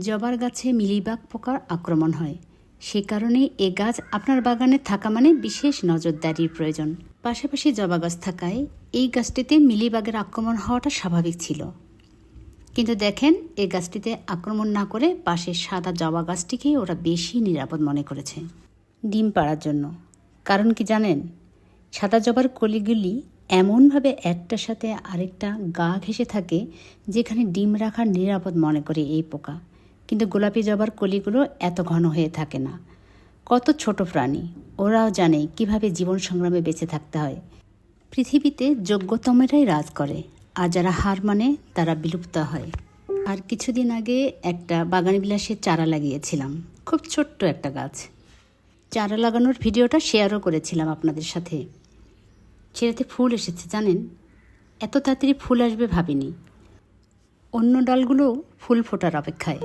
জবার গাছে মিলিবাগ পোকার আক্রমণ হয়। সে কারণে এ গাছ আপনার বাগানে থাকা মানে বিশেষ নজরদারির প্রয়োজন। পাশাপাশি জবা গাছ থাকায় এই গাছটিতে মিলিবাগের আক্রমণ হওয়াটা স্বাভাবিক ছিল। কিন্তু দেখেন এই গাছটিতে আক্রমণ না করে পাশের সাদা জবা গাছটিকে ওরা বেশি নিরাপদ মনে করেছে। ডিম পাড়ার জন্য। কারণ কি জানেন? সাদা জবার কলিগুলি এমনভাবে একটার সাথে আরেকটা গা ঘেঁষে থাকে, যেখানে ডিম রাখার নিরাপদ মনে করে এই পোকা। কিন্তু গোলাপি জবার কলিগুলো এত ঘন হয়ে থাকে না। কত ছোট প্রাণী, ওরাও জানে কীভাবে জীবন সংগ্রামে বেঁচে থাকতে হয়। পৃথিবীতে যোগ্যতমেরাই রাজ করে, আর যারা হার মানে তারা বিলুপ্ত হয়। আর কিছুদিন আগে একটা বাগান বিলাসের চারা লাগিয়েছিলাম, খুব ছোট্ট একটা গাছ। চারা লাগানোর ভিডিওটা শেয়ারও করেছিলাম আপনাদের সাথে। সেটাতে ফুল এসেছে, জানেন? এত তাড়াতাড়ি ফুল আসবে ভাবিনি। অন্য ডালগুলো ফুল ফোটার অপেক্ষায়।